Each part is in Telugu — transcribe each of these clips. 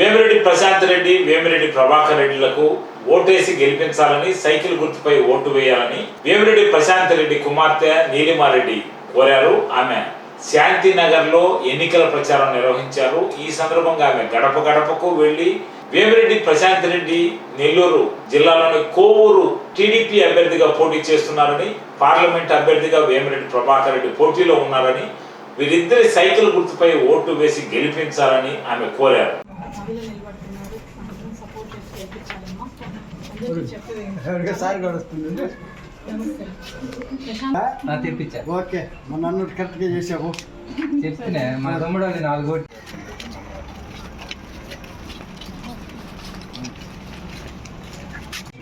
వేమిరెడ్డి ప్రశాంత్ రెడ్డి వేమిరెడ్డి ప్రభాకర్ రెడ్డిలకు ఓటేసి గెలిపించాలని సైకిల్ గుర్తుపై ఓటు వేయాలని వేమిరెడ్డి ప్రశాంత్ రెడ్డి కుమార్తె నీలిమారెడ్డి కోరారు. ఆమె శాంతినగర్లో ఎన్నికల ప్రచారం నిర్వహించారు. ఈ సందర్భంగా ఆమె గడప గడపకు వెళ్ళి వేమిరెడ్డి ప్రశాంత్ రెడ్డి నెల్లూరు జిల్లాలోని కోవూరు టీడీపీ అభ్యర్థిగా పోటీ చేస్తున్నారని పార్లమెంట్ అభ్యర్థిగా వేమిరెడ్డి ప్రభాకర్ రెడ్డి పోటీలో ఉన్నారని వీరిద్దరి సైకిల్ గుర్తుపై ఓటు వేసి గెలిపించాలని ఆమె కోరారు. మహిళలు నిలబడుతున్నారు. అందరం సపోర్ట్ చేసి గెలిపించాలమ్మా అందరికీ చెప్పేది తెప్పించా ఓకే. మన అన్నట్టు కరెక్ట్గా చేసావు. చెప్తేనే మా తమ్ముడు వాళ్ళు నాలుగు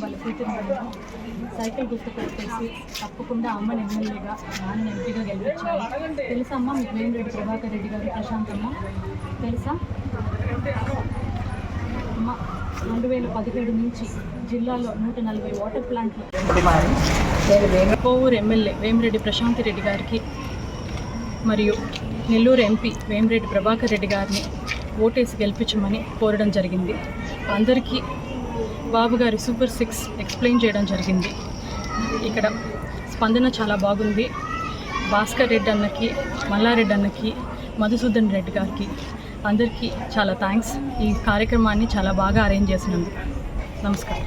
వాళ్ళ కూతురు సైకిల్ గుర్తు పెట్టేసి తప్పకుండా అమ్మని ఎమ్మెల్యేగా నాన్న ఎంపీగా గెలిపించాలి. తెలుసా అమ్మ? మీకు రెడ్డి ప్రభాకర్ రెడ్డి గారు ప్రశాంత్ అమ్మ తెలుసా? అమ్మ రెండు వేల పదిహేడు నుంచి జిల్లాలో నూట నలభై వాటర్ ప్లాంట్లు. కోవూరు ఎమ్మెల్యే వేమిరెడ్డి ప్రశాంత్ రెడ్డి గారికి మరియు నెల్లూరు ఎంపీ వేమిరెడ్డి ప్రభాకర్ రెడ్డి గారిని ఓటేసి గెలిపించమని కోరడం జరిగింది. అందరికీ బాబు గారి సూపర్ సిక్స్ ఎక్స్ప్లెయిన్ చేయడం జరిగింది. ఇక్కడ స్పందన చాలా బాగుంది. భాస్కర్ రెడ్డి అన్నకి మల్లారెడ్డి అన్నకి మధుసూదన్ రెడ్డి గారికి అందరికీ చాలా థ్యాంక్స్ ఈ కార్యక్రమాన్ని చాలా బాగా అరేంజ్ చేసినందుకు. నమస్కారం.